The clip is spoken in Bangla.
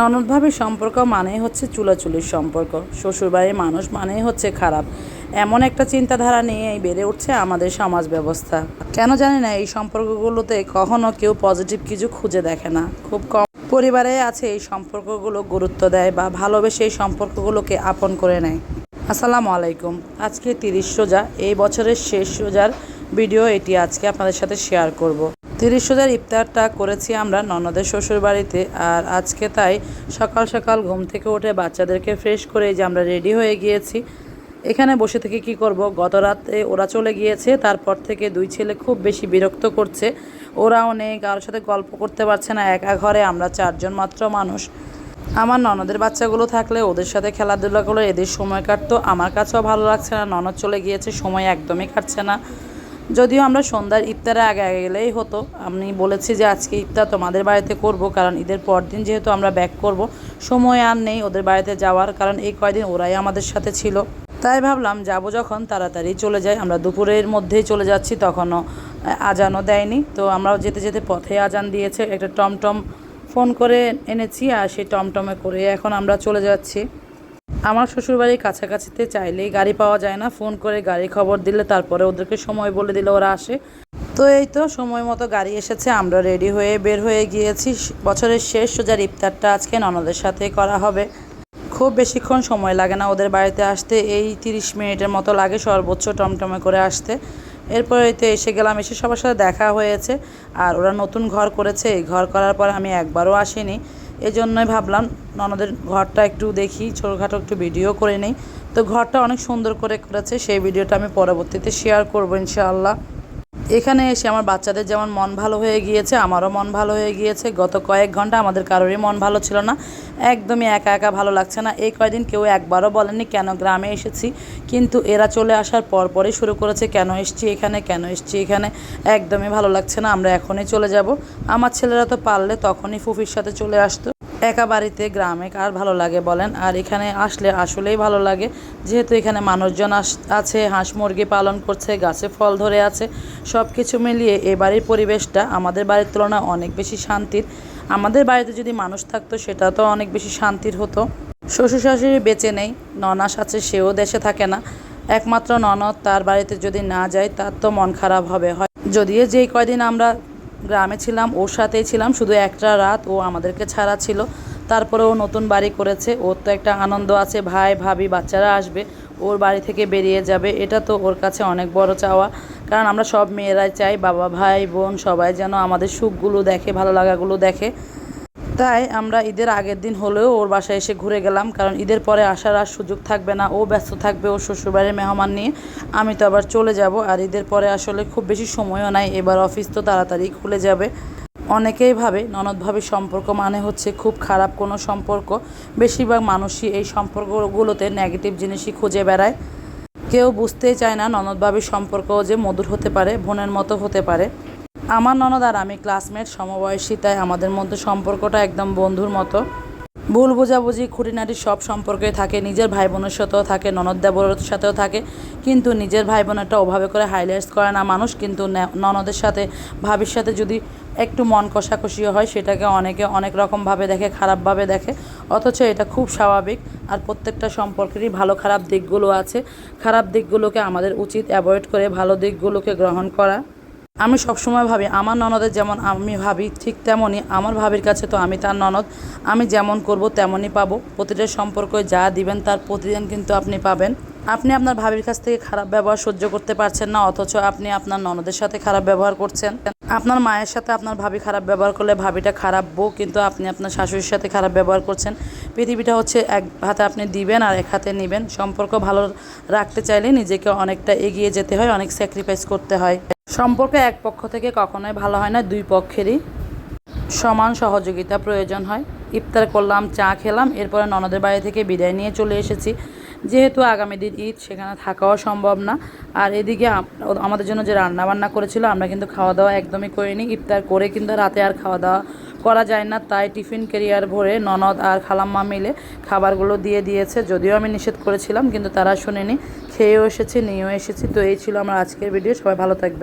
ননদভাবের সম্পর্ক মানেই হচ্ছে চুলাচুলির সম্পর্ক। শ্বশুরবাড়ির মানুষ মানেই হচ্ছে খারাপ। এমন একটা চিন্তাধারা নিয়েই বেড়ে উঠছে আমাদের সমাজ ব্যবস্থা। কেন জানি না এই সম্পর্কগুলোতে কখনো কেউ পজিটিভ কিছু খুঁজে দেখে না। খুব কম পরিবারে আছে এই সম্পর্কগুলো গুরুত্ব দেয় বা ভালোবেসে এই সম্পর্কগুলোকে আপন করে নেয়। আসসালামু আলাইকুম। আজকে তিরিশ রোজা। এই বছরের শেষ রোজার ভিডিও এটি। আজকে আপনাদের সাথে শেয়ার করব। তিরিশ রোজার ইফতারটা করেছি আমরা ননদের শ্বশুর বাড়িতে আর আজকে তাই সকাল সকাল ঘুম থেকে উঠে বাচ্চাদেরকে ফ্রেশ করে যে আমরা রেডি হয়ে গিয়েছি। এখানে বসে থেকে কি করব? গত রাতে ওরা চলে গিয়েছে, তারপর থেকে দুই ছেলে খুব বেশি বিরক্ত করছে। ওরা অনেক কারোর সাথে গল্প করতে পারছে না, একা ঘরে আমরা চারজন মাত্র মানুষ। আমার ননদের বাচ্চাগুলো থাকলে ওদের সাথে খেলাধুলা করে এদের সময় কাটতো, আমার কাছেও ভালো লাগছে না, ননদ চলে গিয়েছে, সময় একদমই কাটছে না। যদিও আমরা সন্ধ্যার ইফতারে আগে আগে গেলেই হতো। আমি বলেছি যে আজকে ইফতার তোমাদের বাড়িতে করব, কারণ ঈদের পর দিন যেহেতু আমরা ব্যাক করব, সময় আর নেই ওদের বাড়িতে যাওয়ার, কারণ এই কয়দিন ওরাই আমাদের সাথে ছিল। তাই ভাবলাম যাব যখন, তাড়াতাড়ি চলে যাই। আমরা দুপুরের মধ্যেই চলে যাচ্ছি, তখনও আজানও দেয়নি। তো আমরাও যেতে যেতে পথে আজান দিয়েছে, একটা টমটম ফোন করে এনেছি, আর সেই টমটমে করে এখন আমরা চলে যাচ্ছি। আমার শ্বশুরবাড়ির কাছাকাছিতে চাইলেই গাড়ি পাওয়া যায় না। ফোন করে গাড়ি খবর দিলে তারপরে ওদেরকে সময় বলে দিলে ওরা আসে। তো এই তো সময় মতো গাড়ি এসেছে, আমরা রেডি হয়ে বের হয়ে গিয়েছি। বছরের শেষ সোজার ইফতারটা আজকে ননদের সাথে করা হবে। খুব বেশিক্ষণ সময় লাগে না ওদের বাড়িতে আসতে, এই তিরিশ মিনিটের মতো লাগে সর্বোচ্চ টমটমে করে আসতে। এরপরে তো এসে গেলাম, এসে সবার সাথে দেখা হয়েছে। আর ওরা নতুন ঘর করেছে, এই ঘর করার পর আমি একবারও আসিনি। এই জন্যই ভাবলাম ননদের ঘরটা একটু দেখি, ছোটোখাটো একটু ভিডিও করে নিই। তো ঘরটা অনেক সুন্দর করে করেছে, সেই ভিডিওটা আমি পরবর্তীতে শেয়ার করব ইনশাআল্লাহ। এখানে এসে আমার বাচ্চাদের যেমন মন ভালো হয়ে গিয়েছে, আমারও মন ভালো হয়ে গিয়েছে। গত কয়েক ঘণ্টা আমাদের কারোরই মন ভালো ছিল না। একদমই একা একা ভালো লাগছে না। এই কয়দিন কেউ একবারও বলেনি কেন গ্রামে এসেছি। কিন্তু এরা চলে আসার পর পরই শুরু করেছে, কেন এসছি এখানে, কেন এসছি এখানে। একদমই ভালো লাগছে না, আমরা এখনই চলে যাব। আমার ছেলেরা তো পারলে তখনই ফুফির সাথে চলে আসতো। একা বাড়িতে গ্রামে কার ভালো লাগে বলেন? আর এখানে আসলে আসলেই ভালো লাগে। যেহেতু এখানে মানুষজন আছে, হাঁস মুরগি পালন করছে, গাছে ফল ধরে আছে সব কিছু মিলিয়ে এ বাড়ির পরিবেশটা আমাদের বাড়ির তুলনায় অনেক বেশি শান্তির। আমাদের বাড়িতে যদি মানুষ থাকতো, সেটা তো অনেক বেশি শান্তির হতো। শ্বশুর শাশুড়ি বেঁচে নেই, ননাস আছে, সেও দেশে থাকে না। একমাত্র ননদ তার বাড়িতে যদি না যায়, তার তো মন খারাপ হবে। হয়, যদিও যেই কয়দিন আমরা গ্রামে ছিলাম, ওর সাথেই ছিলাম, শুধু একটা রাত ও আমাদেরকে ছাড়া ছিল। তারপরে ও নতুন বাড়ি করেছে, ওর তো একটা আনন্দ আছে, ভাই, ভাবি, বাচ্চারা আসবে, ওর বাড়ি থেকে বেরিয়ে যাবে, এটা তো ওর কাছে অনেক বড় চাওয়া। কারণ আমরা সব মেয়েরাই চাই, বাবা, ভাই, বোন, সবাই যেন আমাদের সুখগুলো দেখে, ভালো লাগাগুলো দেখে। তাই আমরা ঈদের আগের দিন হলেও ওর বাসায় এসে ঘুরে গেলাম, কারণ ঈদের পরে আসার আর সুযোগ থাকবে না। ও ব্যস্ত থাকবে ওর শ্বশুরবাড়ির মেহমান নিয়ে। আমি তো আবার চলে যাব, আর ঈদের পরে আসলে খুব বেশি সময়ও নাই। এবার অফিস তো তাড়াতাড়ি খুলে যাবে। অনেকেই ভাবে ননদ ভাবির সম্পর্ক মানে হচ্ছে খুব খারাপ কোনো সম্পর্ক। বেশিরভাগ মানুষই এই সম্পর্কগুলোতে নেগেটিভ জিনিসই খুঁজে বেড়ায়। কেউ বুঝতেই চায় না ননদ ভাবির সম্পর্কও যে মধুর হতে পারে, বোনের মতো হতে পারে। আমার ননদ আর আমি ক্লাসমেট সমবয়সী তাই আমাদের মধ্যে সম্পর্কটা একদম বন্ধুর মতো। ভুল বোঝাবুঝি, খুঁটিনাটি সব সম্পর্কে থাকে, নিজের ভাই বোনের সাথেও থাকে, ননদ দেবরের সাথেও থাকে, কিন্তু নিজের ভাই বোনেরটা ওভাবে করে হাইলাইটস করে না মানুষ, কিন্তু ননদের সাথে, ভাবির সাথে যদি একটু মন কষাকষিও হয়, সেটাকে অনেকে অনেক রকমভাবে দেখে, খারাপভাবে দেখে, অথচ এটা খুব স্বাভাবিক। আর প্রত্যেকটা সম্পর্কেরই ভালো খারাপ দিকগুলো আছে। খারাপ দিকগুলোকে আমাদের উচিত অ্যাভয়েড করে, ভালো দিকগুলোকে গ্রহণ করা। আমি সবসময় ভাবি, আমার ননদের যেমন আমি ভাবি, ঠিক তেমনই আমার ভাবির কাছে তো আমি তার ননদ। আমি যেমন করব তেমনই পাবো। প্রতিটা সম্পর্কে যা দিবেন তার প্রতিদিন কিন্তু আপনি পাবেন। আপনি আপনার ভাবির কাছ থেকে খারাপ ব্যবহার সহ্য করতে পারছেন না, অথচ আপনি আপনার ননদের সাথে খারাপ ব্যবহার করছেন। আপনার মায়ের সাথে আপনার ভাবি খারাপ ব্যবহার করলে ভাবিটা খারাপ বউ কিন্তু আপনি আপনার শাশুড়ির সাথে খারাপ ব্যবহার করছেন। পৃথিবীটা হচ্ছে এক হাতে আপনি দিবেন আর এক হাতে নেবেন। সম্পর্ক ভালো রাখতে চাইলে নিজেকে অনেকটা এগিয়ে যেতে হয়, অনেক স্যাক্রিফাইস করতে হয়। সম্পর্ক এক পক্ষ থেকে কখনোই ভালো হয় না, দুই পক্ষেরই সমান সহযোগিতা প্রয়োজন হয়। ইফতার করলাম, চা খেলাম, এরপরে ননদের বাড়ি থেকে বিদায় নিয়ে চলে এসেছি। যেহেতু আগামী দিন ঈদ, সেখানে থাকাও সম্ভব না। আর এদিকে আমাদের জন্য যে রান্না বান্না করেছিল, আমরা কিন্তু খাওয়া দাওয়া একদমই করিনি। ইফতার করে কিন্তু রাতে আর খাওয়া দাওয়া করা যায় না। তাই টিফিন কেরিয়ার ভরে ননদ আর খালাম্মা মিলে খাবারগুলো দিয়ে দিয়েছে। যদিও আমি নিষেধ করেছিলাম, কিন্তু তারা শুনেনি। খেয়েও এসেছি, নিয়েও এসেছি। তো এই ছিল আমার আজকের ভিডিও। সবাই ভালো থাকবেন।